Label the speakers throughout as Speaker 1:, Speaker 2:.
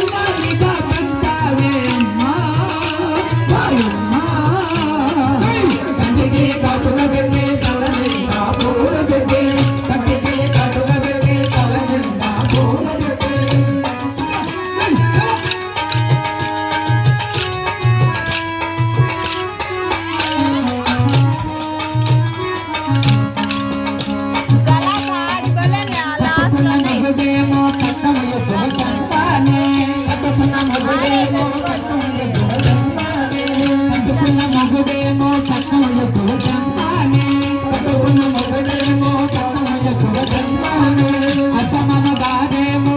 Speaker 1: Thank you. మగుడేమో తక్కువ ఎప్పుడు జన్మానే
Speaker 2: చదువున్న మగుడేమో తక్కువ ఎప్పుడు జన్మానే
Speaker 1: అత్తమమ బాధేమో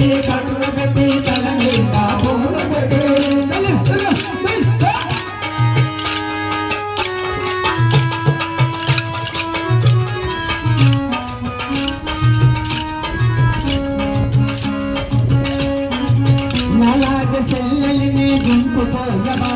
Speaker 2: పెట్టి కన్నుల
Speaker 1: నలాగ చెల్లెలిని గుంపు పోగమా